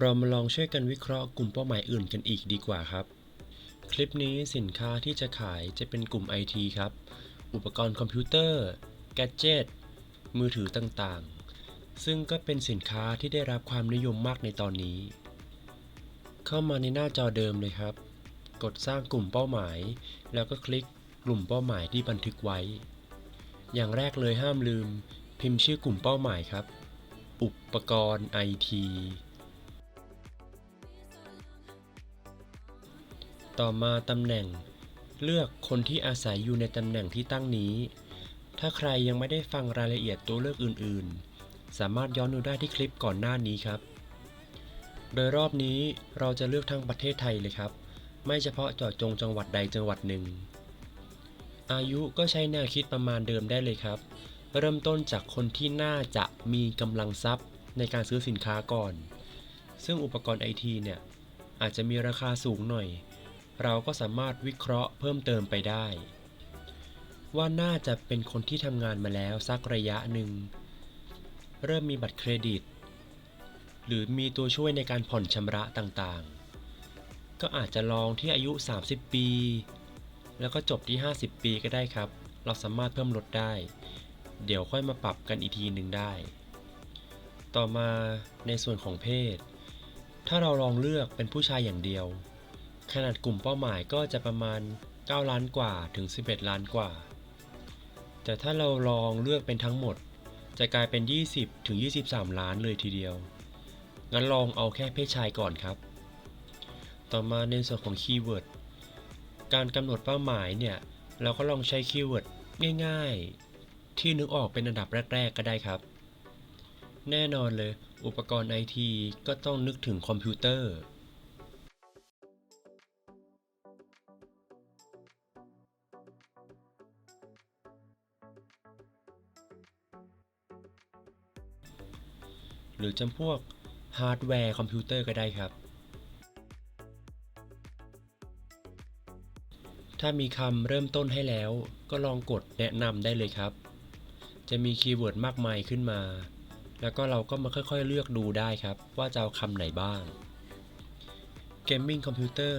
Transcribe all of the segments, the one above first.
เรามาลองช่วยกันวิเคราะห์กลุ่มเป้าหมายอื่นกันอีกดีกว่าครับ คลิปนี้สินค้าที่จะขายจะเป็นกลุ่ม IT ครับ อุปกรณ์คอมพิวเตอร์ แกดเจิตมือถือต่างๆ ซึ่งก็เป็นสินค้าที่ได้รับความนิยมมากในตอนนี้ เข้ามาในหน้าจอเดิมเลยครับ กดสร้างกลุ่มเป้าหมาย แล้วก็คลิกกลุ่มเป้าหมายที่บันทึกไว้ อย่างแรกเลยห้ามลืม พิมพ์ชื่อกลุ่มเป้าหมายครับ อุปกรณ์ IT ต่อมาตำแหน่ง เลือกคนที่อาศัยอยู่ในตำแหน่งที่ตั้งนี้ ถ้าใครยังไม่ได้ฟังรายละเอียดตัวเลือกอื่น ๆ สามารถย้อนดูได้ที่คลิปก่อนหน้านี้ครับ โดยรอบนี้เราจะเลือกทั้งประเทศไทยเลยครับ ไม่เฉพาะเจาะจงจังหวัดใดจังหวัดหนึ่ง อายุก็ใช้แนวคิดประมาณเดิมได้เลยครับ เริ่มต้นจากคนที่น่าจะมีกำลังทรัพย์ในการซื้อสินค้าก่อน ซึ่งอุปกรณ์ไอทีเนี่ยอาจจะมีราคาสูงหน่อย เราก็สามารถวิเคราะห์เพิ่มเติมไปได้ ว่าน่าจะเป็นคนที่ทำงานมาแล้วสักระยะหนึ่ง เริ่มมีบัตรเครดิต หรือมีตัวช่วยในการผ่อนชำระต่างๆ ก็อาจจะลองที่อายุ 30 ปี แล้วก็จบที่ 50 ปีก็ได้ครับ เราสามารถเพิ่มลดได้ เดี๋ยวค่อยมาปรับกันอีกทีหนึ่งได้ ต่อมาในส่วนของเพศ ถ้าเราลองเลือกเป็นผู้ชายอย่างเดียว ขนาดกลุ่มเป้าหมายก็จะประมาณ 9 ล้านกว่าถึง 11 ล้านกว่า แต่ถ้าเราลองเลือกเป็นทั้งหมด จะกลายเป็น 20 ถึง 23 ล้านเลยทีเดียว งั้นลองเอาแค่เพศชายก่อนครับ ต่อมาในส่วนของคีย์เวิร์ด การกำหนดเป้าหมายเนี่ย เราก็ลองใช้คีย์เวิร์ดง่ายๆ ที่นึกออกเป็นอันดับแรก ๆ ก็ได้ครับ แน่นอนเลย อุปกรณ์ไอทีก็ต้องนึกถึงคอมพิวเตอร์ หรือจำพวกฮาร์ดแวร์คอมพิวเตอร์ก็ได้ครับ ถ้ามีคำเริ่มต้นให้แล้ว ก็ลองกดแนะนำได้เลยครับ จะมีคีย์เวิร์ดมากมายขึ้นมา แล้วก็เราก็มาค่อยๆเลือกดูได้ครับ ว่าจะเอาคำไหนบ้าง Gaming Computer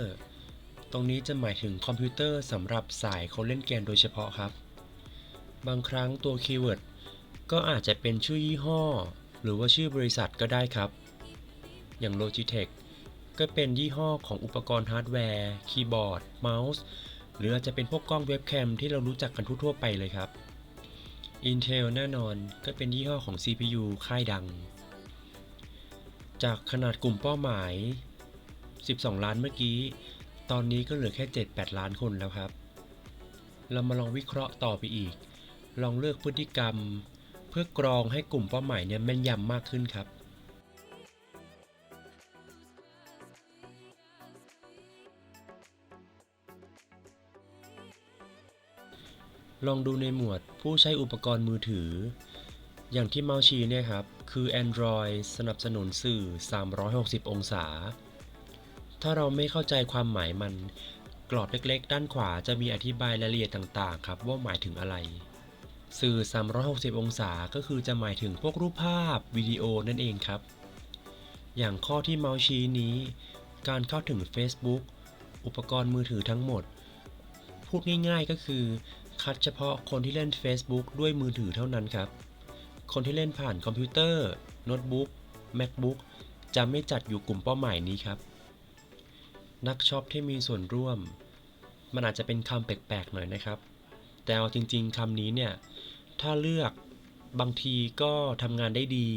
ตรงนี้จะหมายถึงคอมพิวเตอร์สำหรับสายคนเล่นเกมโดยเฉพาะครับ บางครั้งตัวคีย์เวิร์ดก็อาจจะเป็นชื่อยี่ห้อ หรือว่าชื่อบริษัทก็ได้ครับ อย่าง Logitech ก็เป็นยี่ห้อของอุปกรณ์ฮาร์ดแวร์ คีย์บอร์ด เมาส์ หรืออาจจะเป็นพวกกล้องเว็บแคมที่เรารู้จักกันทั่วๆไปเลยครับ Intel แน่นอนก็เป็นยี่ห้อของ CPU ค่ายดัง จากขนาดกลุ่มเป้าหมาย 12 ล้านเมื่อกี้ ตอนนี้ก็เหลือแค่ 7-8 ล้านคนแล้วครับ เรามาลองวิเคราะห์ต่อไปอีก ลองเลือกพฤติกรรม พื่อกรองให้กลุ่มเป้าหมายเนี่ยแม่นยำมากขึ้นครับลองดูในหมวดผู้ใช้อุปกรณ์มือถือ อย่างที่เมาส์ชี้เนี่ยครับ คือ Android สนับสนุนสื่อ 360 องศา ถ้าเราไม่เข้าใจความหมายมัน กรอบเล็กๆ ด้านขวาจะมีอธิบายรายละเอียดต่างๆ ครับ ว่าหมายถึงอะไร สื่อ 360 องศาก็คือจะหมายถึงพวกรูปภาพวิดีโอนั่นเองครับ อย่างข้อที่เมาส์ชี้นี้ การเข้าถึง Facebook อุปกรณ์มือถือทั้งหมด พูดง่ายๆก็คือ คัดเฉพาะคนที่เล่น Facebook ด้วยมือถือเท่านั้นครับ คนที่เล่นผ่านคอมพิวเตอร์โน้ตบุ๊ก MacBook จะไม่จัดอยู่กลุ่มเป้าหมายนี้ครับ นักช็อปที่มีส่วนร่วม มันอาจจะเป็นคำแปลกๆหน่อยนะครับ แต่เอาจริง ๆคำนี้เนี่ย ถ้าเลือกบางทีก็ทำงานได้ดี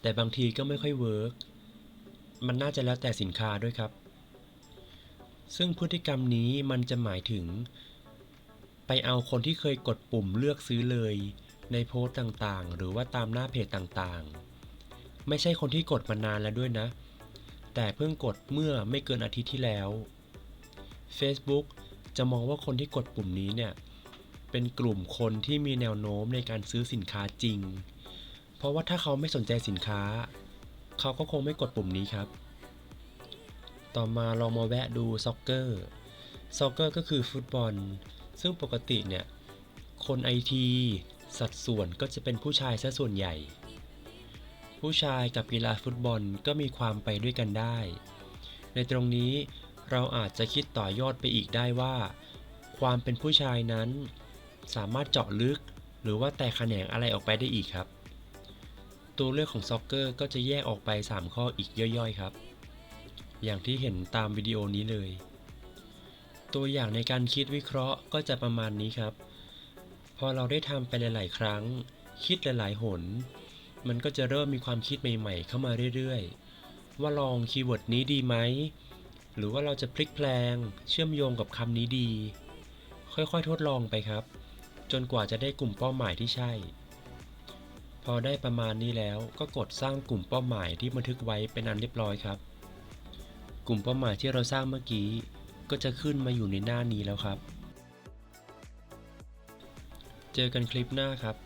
แต่บางทีก็ไม่ค่อยเวิร์กมันน่าจะแล้วแต่สินค้าด้วยครับ ซึ่งพฤติกรรมนี้มันจะหมายถึง ไปเอาคนที่เคยกดปุ่มเลือกซื้อเลย ในโพสต์ต่างๆ หรือว่าตามหน้าเพจต่างๆ ไม่ใช่คนที่กดมานานแล้วด้วยนะ แต่เพิ่งกดเมื่อไม่เกินอาทิตย์ที่แล้ว Facebook จะมองว่าคนที่กดปุ่มนี้เนี่ย เป็นกลุ่มคนที่มีแนวโน้มในการซื้อสินค้าจริง เพราะว่าถ้าเขาไม่สนใจสินค้า เขาก็คงไม่กดปุ่มนี้ครับ ต่อมาลองมาแวะดูซ็อกเกอร์ซ็อกเกอร์ก็คือฟุตบอล ซึ่งปกติเนี่ย คนไอทีสัดส่วนก็จะเป็นผู้ชายซะส่วนใหญ่ ผู้ชายกับกีฬาฟุตบอลก็มีความไปด้วยกันได้ ในตรงนี้เราอาจจะคิดต่อยอดไปอีกได้ว่า ความเป็นผู้ชายนั้น สามารถเจาะลึก หรือว่าแตกแขนงอะไรออกไปได้อีกครับ ตัวเลือกของซ็อกเกอร์ก็จะแยกออกไป 3 ข้ออีกย่อยๆครับ อย่างที่เห็นตามวิดีโอนี้เลย ตัวอย่างในการคิดวิเคราะห์ก็จะประมาณนี้ครับ พอเราได้ทำไปหลาย ๆ ครั้ง คิดหลาย ๆ หน มันก็จะเริ่มมีความคิดใหม่ ๆ เข้ามาเรื่อย ๆ ว่าลองคีย์เวิร์ดนี้ดีไหมหรือว่าเราจะพลิกแพลงเชื่อมโยงกับคำนี้ดี ค่อยๆ ทดลองไปครับ จนกว่าจะได้กลุ่มเป้าหมายที่ใช่ พอได้ประมาณนี้แล้วก็กดสร้างกลุ่มเป้าหมายที่บันทึกไว้เป็นอันเรียบร้อยครับ กลุ่มเป้าหมายที่เราสร้างเมื่อกี้ ก็จะขึ้นมาอยู่ในหน้านี้แล้วครับ เจอกันคลิปหน้าครับ